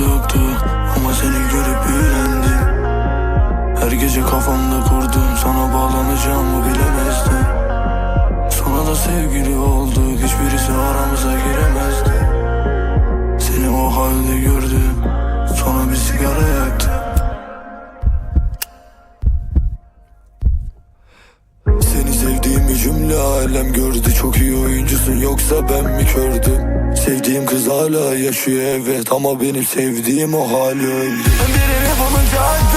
yoktu Ama seni görüp büyülendim Her gece kafamda kurdum Sana bağlanacağımı bilemezdim. Sonra da sevgili olduk Hiçbirisi aramıza giremezdi. Seni o halde gördüm Sonra bir sigara yaktım. Seni sevdiğimi cümle alem gördü Çok iyi oyuncusun yoksa ben mi kördüm Sevdiğim kız hala yaşıyor evet. Ama benim sevdiğim o hali öldü Birini bulunca